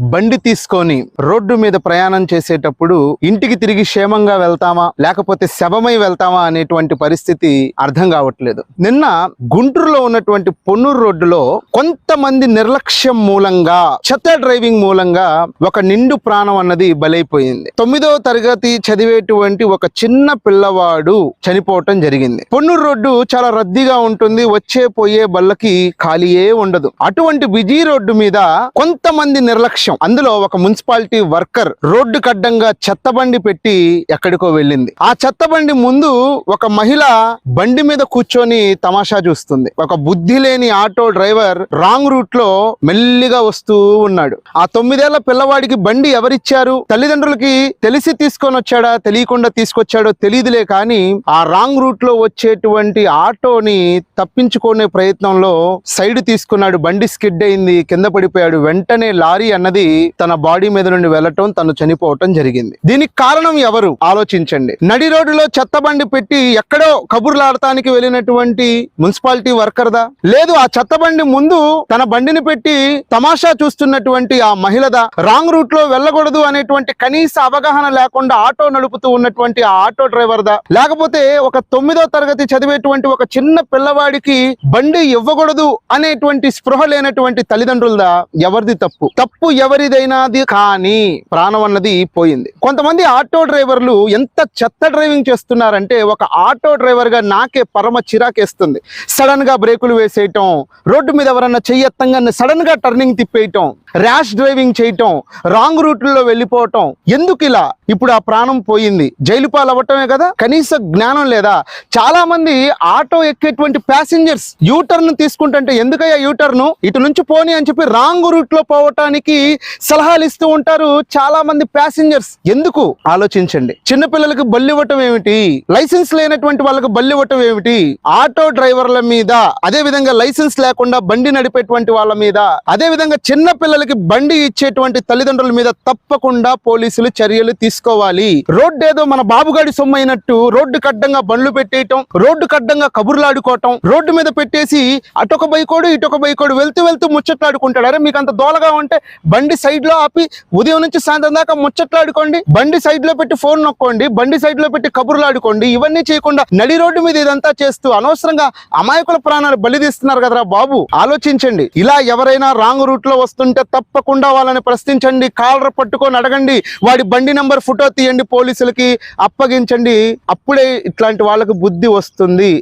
బండి తీసుకొని రోడ్డు మీద ప్రయాణం చేసేటప్పుడు ఇంటికి తిరిగి క్షేమంగా వెళ్తామా లేకపోతే శవమై వెళ్తామా అనేటువంటి పరిస్థితి అర్థం కావట్లేదు. నిన్న గుంటూరులో ఉన్నటువంటి పొన్నూరు రోడ్డులో కొంతమంది నిర్లక్ష్యం మూలంగా చెత్త డ్రైవింగ్ మూలంగా ఒక నిండు ప్రాణం అన్నది బలైపోయింది. తొమ్మిదవ తరగతి చదివేటువంటి ఒక చిన్న పిల్లవాడు చనిపోవటం జరిగింది. పొన్నూరు రోడ్డు చాలా రద్దీగా ఉంటుంది వచ్చే పోయే బళ్ళకి ఖాళీయే ఉండదు. అటువంటి బిజీ రోడ్డు మీద కొంతమంది నిర్లక్ష్యం అందులో ఒక మున్సిపాలిటీ వర్కర్ రోడ్డు కడ్డంగా చెత్త బండి పెట్టి ఎక్కడికో వెళ్ళింది. ఆ చెత్త బండి ముందు ఒక మహిళ బండి మీద కూర్చొని తమాషా చూస్తుంది. ఒక బుద్ధి లేని ఆటో డ్రైవర్ రాంగ్ రూట్లో మెల్లిగా వస్తూ ఉన్నాడు. ఆ తొమ్మిదేళ్ళ పిల్లవాడికి బండి ఎవరిచ్చారు? తల్లిదండ్రులకి తెలిసి తీసుకొని వచ్చాడా? తెలియకుండా తీసుకొచ్చాడో తెలియదులే కానీ ఆ రాంగ్ రూట్లో వచ్చేటువంటి ఆటోని తప్పించుకునే ప్రయత్నంలో సైడ్ తీసుకున్నాడు. బండి స్కిడ్ అయింది కింద పడిపోయాడు. వెంటనే లారీ అన్నది తన బాడీ మీద నుండి వెళ్ళటం తను చనిపోవటం జరిగింది. దీనికి కారణం ఎవరు? ఆలోచించండి. నడి రోడ్డులో చెత్త బండి పెట్టి ఎక్కడో కబుర్లాడటానికి వెళ్ళినటువంటి మున్సిపాలిటీ వర్కర్దా? లేదు ఆ చెత్త బండి ముందు తన బండిని పెట్టి తమాషా చూస్తున్నటువంటి ఆ మహిళదా? రాంగ్ రూట్లో వెళ్ళకూడదు అనేటువంటి కనీస అవగాహన లేకుండా ఆటో నడుపుతూ ఉన్నటువంటి ఆ ఆటో డ్రైవర్ దా లేకపోతే ఒక తొమ్మిదో తరగతి చదివేటువంటి ఒక చిన్న పిల్లవాడికి బండి ఇవ్వకూడదు అనేటువంటి స్పృహ లేనటువంటి తల్లిదండ్రులదా? ఎవరిది తప్పు? తప్పు ఎవరిదైనాది కానీ ప్రాణం అన్నది పోయింది. కొంతమంది ఆటో డ్రైవర్లు ఎంత చెత్త డ్రైవింగ్ చేస్తున్నారంటే ఒక ఆటో డ్రైవర్గా నాకే పరమ చిరాకేస్తుంది. సడన్గా బ్రేకులు వేసేయటం రోడ్డు మీద ఎవరన్నా చెయ్యెత్తంగానే సడన్గా టర్నింగ్ తిప్పేయటం ర్యాష్ డ్రైవింగ్ చేయటం రాంగ్ రూట్లో వెళ్ళిపోవటం ఎందుకు ఇలా? ఇప్పుడు ఆ ప్రాణం పోయింది. జైలు పాలు అవ్వటమే కదా? కనీస జ్ఞానం లేదా? చాలా మంది ఆటో ఎక్కేటువంటి ప్యాసింజర్స్ యూటర్న్ తీసుకుంటుంటే ఎందుకయ్యా యూటర్న్ ఇటు నుంచి పోనీ అని చెప్పి రాంగ్ రూట్లో పోవటానికి సలహాలు ఇస్తూ ఉంటారు చాలా మంది ప్యాసింజర్స్ ఎందుకు? ఆలోచించండి. చిన్నపిల్లలకు బల్లి ఇవ్వటం ఏమిటి? లైసెన్స్ లేనటువంటి వాళ్ళకి బల్లి ఇవ్వటం ఏమిటి? ఆటో డ్రైవర్ల మీద అదే విధంగా లైసెన్స్ లేకుండా బండి నడిపేటువంటి వాళ్ళ మీద అదే విధంగా చిన్న పిల్లలకి బండి ఇచ్చేటువంటి తల్లిదండ్రుల మీద తప్పకుండా పోలీసులు చర్యలు తీసుకోవాలి. రోడ్డు ఏదో మన బాబుగాడి సొమ్ము అయినట్టు రోడ్డు కడ్డంగా బండ్లు పెట్టేయటం రోడ్డు కడ్డంగా కబుర్లాడుకోవటం రోడ్డు మీద పెట్టేసి అటొక బైకోడు ఇటొక బైకోడు వెళ్తూ వెళ్తూ ముచ్చట్లాడుకుంటాడు. అరే మీకు అంత దోలగా ఉంటే బండి సైడ్లో ఆపి ఉదయం నుంచి సాయంత్రం దాకా ముచ్చట్లాడుకోండి. బండి సైడ్లో పెట్టి ఫోన్ నొక్కోండి. బండి సైడ్లో పెట్టి కబుర్లాడుకోండి. ఇవన్నీ చేయకుండా నడి రోడ్డు మీద ఇదంతా చేస్తూ అనవసరంగా అమాయకుల ప్రాణాలు బలి తీస్తున్నారు కదరా బాబు. ఆలోచించండి. ఇలా ఎవరైనా రాంగ్ రూట్లో వస్తుంటే తప్పకుండా వాళ్ళని ప్రశ్నించండి కాలర్ పట్టుకొని అడగండి వాడి బండి నంబర్ ఫోటో తీయండి పోలీసులకి అప్పగించండి. అప్పుడే ఇట్లాంటి వాళ్ళకి బుద్ధి వస్తుంది.